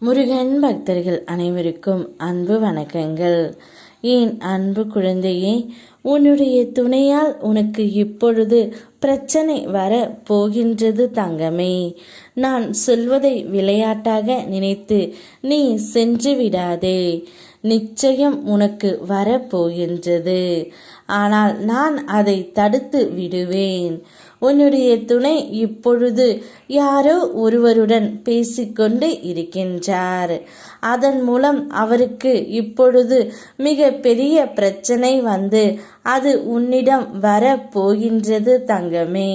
முருகன் பக்தர்கள் அனைவருக்கும் அன்பு வணக்கங்கள். என் அன்பு குழந்தையே உன்னுடைய துணையால் உனக்கு இப்பொழுது பிரச்சனை வர போகின்றது தங்கமே. நான் சொல்வதை விளையாட்டாக நினைத்து நீ சென்று விடாதே. நிச்சயம் உனக்கு வரப்போகின்றது ஆனால் நான் அதை தடுத்து விடுவேன். உன்னுடைய துணை இப்பொழுது யாரோ ஒருவருடன் பேசிக்கொண்டு இருக்கின்றார். அதன் மூலம் அவருக்கு இப்பொழுது மிக பெரிய பிரச்சனை வந்து அது உன்னிடம் வர போகின்றது தங்கமே.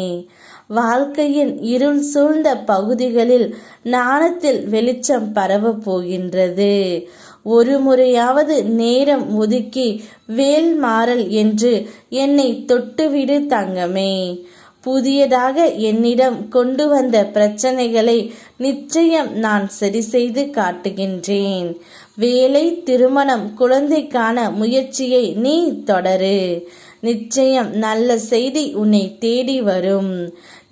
வாழ்க்கையின் இருள் சூழ்ந்த பகுதிகளில் நாணத்தில் வெளிச்சம் பரவ போகின்றது. ஒரு முறையாவது நேரம் ஒதுக்கி வேல் மாறல் என்று என்னை தொட்டுவிடு தங்கமே. புதியதாக என்னிடம் கொண்டு வந்த பிரச்சனைகளை நிச்சயம் நான் சரி செய்து காட்டுகின்றேன். வேலை திருமணம் குழந்தைக்கான முயற்சியை நீ தொடரு. நிச்சயம் நல்ல செய்தி உன்னை தேடி வரும்.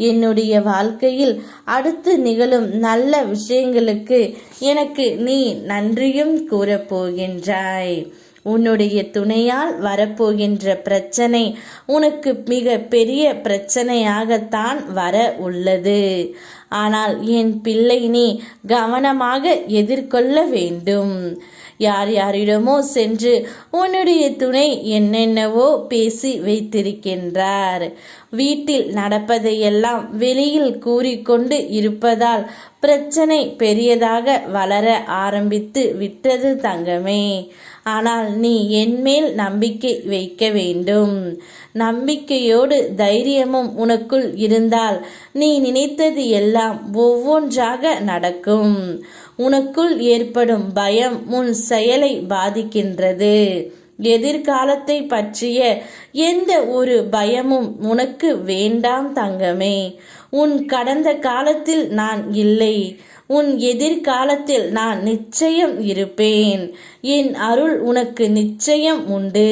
என்னுடைய வாழ்க்கையில் அடுத்து நிகழும் நல்ல விஷயங்களுக்கு எனக்கு நீ நன்றியும் கூறப்போகின்றாய் உன்னுடைய துணையால் வரப்போகின்ற பிரச்சனை உனக்கு மிக பெரிய பிரச்சனையாகத்தான் வர உள்ளது. ஆனால் என் பிள்ளை நீ கவனமாக எதிர்கொள்ள வேண்டும். யார் யாரிடமோ சென்று உன்னுடைய துணை என்னென்னவோ பேசி வைத்திருக்கின்றார். வீட்டில் நடப்பதையெல்லாம் வெளியில் கூறிக்கொண்டு இருப்பதால் பிரச்சனை பெரியதாக வளர ஆரம்பித்து விட்டது தங்கமே. ஆனால் நீ என்மேல் நம்பிக்கை வைக்க வேண்டும். நம்பிக்கையோடு தைரியமும் உனக்குள் இருந்தால் நீ நினைத்தது எல்லாம் ஒவ்வொன்றாக நடக்கும். உனக்குள் ஏற்படும் பயம் உன் செயலை பாதிக்கின்றது. எதிர்காலத்தை பற்றிய எந்த ஒரு பயமும் உனக்கு வேண்டாம் தங்கமே. உன் கடந்த காலத்தில் நான் இல்லை. உன் எதிர்காலத்தில் நான் நிச்சயம் இருப்பேன். என் அருள் உனக்கு நிச்சயம் உண்டு.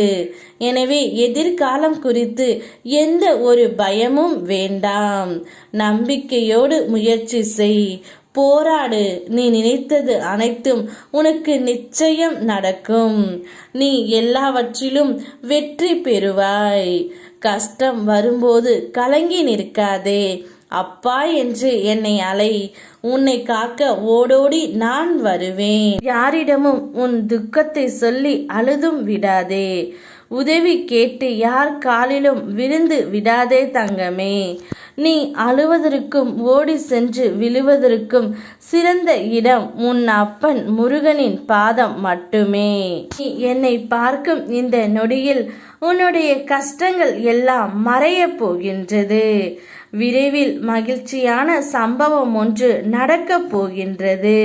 எனவே எதிர்காலம் குறித்து எந்த ஒரு பயமும் வேண்டாம். நம்பிக்கையோடு முயற்சி செய். போராடு. நீ நினைத்தது அனைத்தும் உனக்கு நிச்சயம் நடக்கும். நீ எல்லாவற்றிலும் வெற்றி பெறுவாய். கஷ்டம் வரும்போது கலங்கி நிற்காதே. அப்பா என்று என்னை அலை உன்னை காக்க ஓடோடி நான் வருவேன். யாரிடமும் உன் துக்கத்தை சொல்லி அழுதும் விடாதே. உதவி கேட்டு யார் காலிலும் விழுந்து விடாதே தங்கமே. நீ அழுவதற்கும் ஓடி சென்று விழுவதற்கும் சிறந்த இடம் உன் அப்பன் முருகனின் பாதம் மட்டுமே. நீ என்னை பார்க்கும் இந்த நொடியில் உன்னுடைய கஷ்டங்கள் எல்லாம் மறையப் போகின்றது. விரைவில் மகிழ்ச்சியான சம்பவம் ஒன்று நடக்கப் போகின்றது.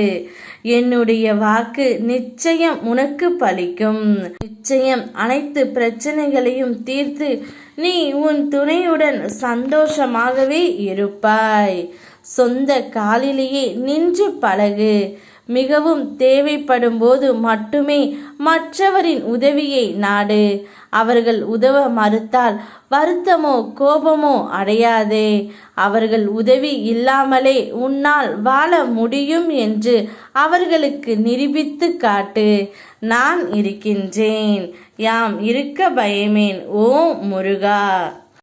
என்னுடைய வாக்கு நிச்சயம் உனக்கு பலிக்கும். நிச்சயம் அனைத்து பிரச்சனைகளையும் தீர்த்து நீ உன் துணையுடன் சந்தோஷமாகவே இருப்பாய். சொந்த காலிலேயே நின்று பழகு. மிகவும் தேவைப்படும் போது மட்டுமே மற்றவரின் உதவியை நாடு. அவர்கள் உதவ மறுத்தால் வருத்தமோ கோபமோ அடையாதே. அவர்கள் உதவி இல்லாமலே உன்னால் வாழ முடியும் என்று அவர்களுக்கு நிரூபித்து காட்டு. நான் இருக்கின்றேன். யாம் இருக்க பயமேன் ஓ முருகா.